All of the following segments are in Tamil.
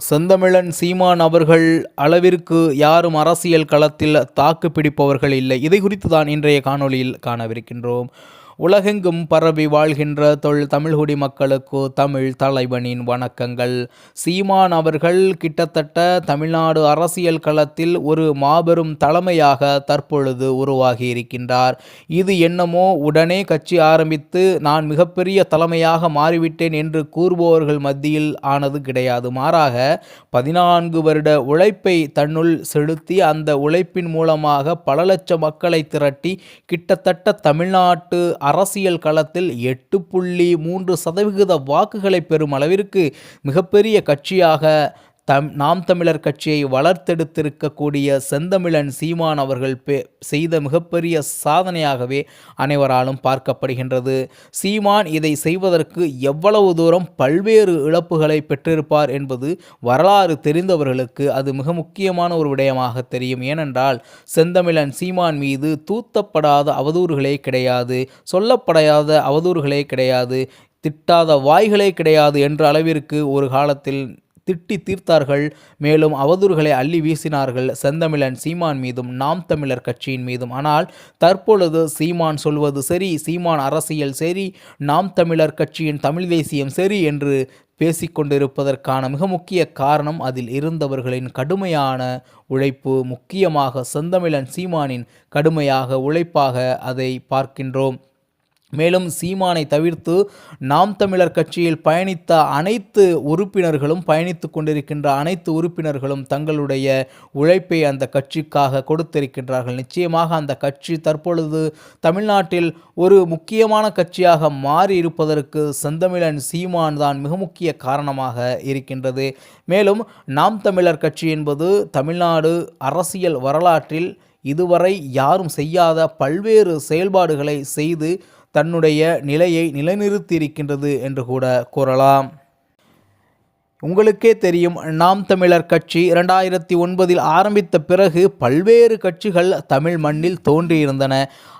செந்தமிழன் சீமான் அவர்கள் அளவிற்கு யாரும் அரசியல் களத்தில் தாக்கு பிடிப்பவர்கள் இல்லை. இதை குறித்து தான் இன்றைய காணொளியில் காணவிருக்கின்றோம். உலகெங்கும் பரவி வாழ்கின்ற தொல் தமிழ்குடி மக்களுக்கு தமிழ் தலைவனின் வணக்கங்கள். சீமான் அவர்கள் கிட்டத்தட்ட தமிழ்நாடு அரசியல் களத்தில் ஒரு மாபெரும் தலைமையாக தற்பொழுது உருவாகி இருக்கின்றார். இது என்னமோ உடனே கட்சி ஆரம்பித்து நான் மிகப்பெரிய தலைமையாக மாறிவிட்டேன் என்று கூறுபவர்கள் மத்தியில் ஆனது கிடையாது. மாறாக பதினான்கு வருட உழைப்பை தன்னுள் செலுத்தி அந்த உழைப்பின் மூலமாக பல லட்சம் மக்களை திரட்டி கிட்டத்தட்ட தமிழ்நாட்டு அரசியல் களத்தில் எட்டு புள்ளி மூன்று சதவிகித வாக்குகளை பெறும் அளவிற்கு மிகப்பெரிய கட்சியாக தம் நாம் தமிழர் கட்சியை வளர்த்தெடுத்திருக்கக்கூடிய செந்தமிழன் சீமான் அவர்கள் பே செய்த மிகப்பெரிய சாதனையாகவே அனைவராலும் பார்க்கப்படுகின்றது. சீமான் இதை செய்வதற்கு எவ்வளவு தூரம் பல்வேறு இழப்புகளை பெற்றிருப்பார் என்பது வரலாறு தெரிந்தவர்களுக்கு அது மிக முக்கியமான ஒரு விடயமாக தெரியும். ஏனென்றால் செந்தமிழன் சீமான் மீது தூத்தப்படாத அவதூறுகளே கிடையாது சொல்லப்படாத அவதூறுகளே கிடையாது திட்டாத வாய்களே கிடையாது என்ற அளவிற்கு ஒரு காலத்தில் திட்டி தீர்த்தார்கள். மேலும் அவதூறுகளை அள்ளி வீசினார்கள். செந்தமிழன் சீமான் மீதும் நாம் தமிழர் கட்சியின் மீதும். ஆனால் தற்பொழுது சீமான் சொல்வது சரி சீமான் அரசியல் சரி நாம் தமிழர் கட்சியின் தமிழ் தேசியம் சரி என்று பேசிக்கொண்டிருப்பதற்கான மிக முக்கிய காரணம் அதில் இருந்தவர்களின் கடுமையான உழைப்பு. முக்கியமாக செந்தமிழன் சீமானின் கடுமையாக உழைப்பாக அதை பார்க்கின்றோம். மேலும் சீமானை தவிர்த்து நாம் தமிழர் கட்சியில் பயணித்த அனைத்து உறுப்பினர்களும் பயணித்து கொண்டிருக்கின்ற அனைத்து உறுப்பினர்களும் தங்களுடைய உழைப்பை அந்த கட்சிக்காக கொடுத்திருக்கின்றார்கள். நிச்சயமாக அந்த கட்சி தற்பொழுது தமிழ்நாட்டில் ஒரு முக்கியமான கட்சியாக மாறி இருப்பதற்கு செந்தமிழன் சீமான் தான் மிக முக்கிய காரணமாக இருக்கின்றது. மேலும் நாம் தமிழர் கட்சி என்பது தமிழ்நாடு அரசியல் வரலாற்றில் இதுவரை யாரும் செய்யாத பல்வேறு செயல்பாடுகளை செய்து தன்னுடைய நிலையை நிலைநிறுத்தியிருக்கின்றது என்று கூட கூறலாம். உங்களுக்கே தெரியும் நாம் தமிழர் கட்சி இரண்டாயிரத்தி ஒன்பதில் ஆரம்பித்த பிறகு பல்வேறு கட்சிகள் தமிழ் மண்ணில் தோன்றியிருந்தன.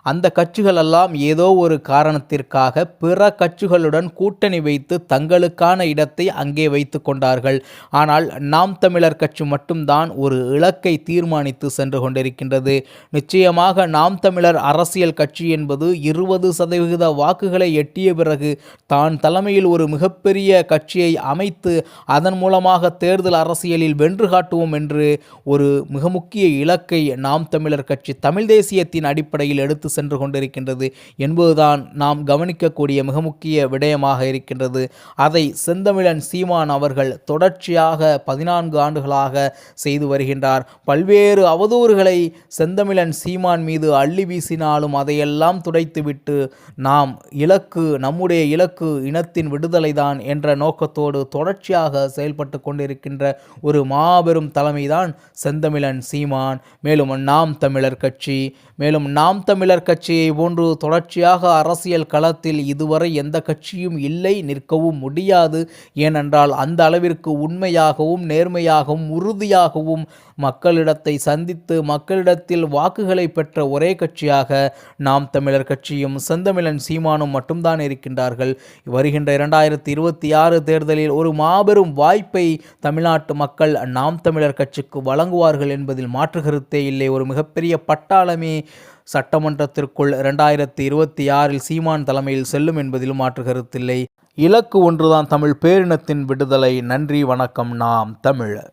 அந்த கட்சிகளெல்லாம் ஏதோ ஒரு காரணத்திற்காக பிற கட்சிகளுடன் கூட்டணி வைத்து தங்களுக்கான இடத்தை அங்கே வைத்து கொண்டார்கள். ஆனால் நாம் தமிழர் கட்சி மட்டும்தான் ஒரு இலக்கை தீர்மானித்து சென்று கொண்டிருக்கின்றது. நிச்சயமாக நாம் தமிழர் அரசியல் கட்சி என்பது இருபது சதவிகித வாக்குகளை எட்டிய பிறகு தான் தலைமையில் ஒரு மிகப்பெரிய கட்சியை அமைத்து அதன் மூலமாக தேர்தல் அரசியலில் வென்று காட்டுவோம் என்று ஒரு மிக முக்கிய இலக்கை நாம் தமிழர் கட்சி தமிழ் தேசியத்தின் அடிப்படையில் எடுத்து சென்று கொண்டிருக்கின்றது என்பதுதான் நாம் கவனிக்கக்கூடிய மிக முக்கிய விடயமாக இருக்கின்றது. அதை செந்தமிழன் சீமான் அவர்கள் தொடர்ச்சியாக பதினான்கு ஆண்டுகளாக செய்து வருகின்றார். பல்வேறு அவதூறுகளை செந்தமிழன் சீமான் மீது அள்ளி வீசினாலும் அதையெல்லாம் துடைத்துவிட்டு நாம் இலக்கு நம்முடைய இலக்கு இனத்தின் விடுதலைதான் என்ற நோக்கத்தோடு தொடர்ச்சியாக செயல்பட்டு கொண்டிருக்கின்ற ஒரு மாபெரும் தலைமைதான் செந்தமிழன் சீமான். மேலும் நாம் தமிழர் கட்சி மேலும் நாம் தமிழர் கட்சியை போன்று தொடர்ச்சியாக அரசியல் களத்தில் இதுவரை எந்த கட்சியும் இல்லை நிற்கவும் முடியாது. ஏனென்றால் அந்த அளவிற்கு உண்மையாகவும் நேர்மையாகவும் உறுதியாகவும் மக்களிடத்தை சந்தித்து மக்களிடத்தில் வாக்குகளை பெற்ற ஒரே கட்சியாக நாம் தமிழர் கட்சியும் செந்தமிழன் சீமானும் மட்டும்தான் இருக்கின்றார்கள். வருகின்ற இரண்டாயிரத்தி இருபத்தி ஆறு தேர்தலில் ஒரு மாபெரும் வாய்ப்பை தமிழ்நாட்டு மக்கள் நாம் தமிழர் கட்சிக்கு வழங்குவார்கள் என்பதில் மாற்று கருத்தே இல்லை. ஒரு மிகப்பெரிய பட்டாளமே சட்டமன்றத்திற்குள் இரண்டாயிரத்தி இருபத்தி ஆறில் சீமான் தலைமையில் செல்லும் என்பதிலும் மாற்று கருத்தில்லை. இலக்கு ஒன்றுதான் தமிழ் பேரினத்தின் விடுதலை. நன்றி வணக்கம். நாம் தமிழர்.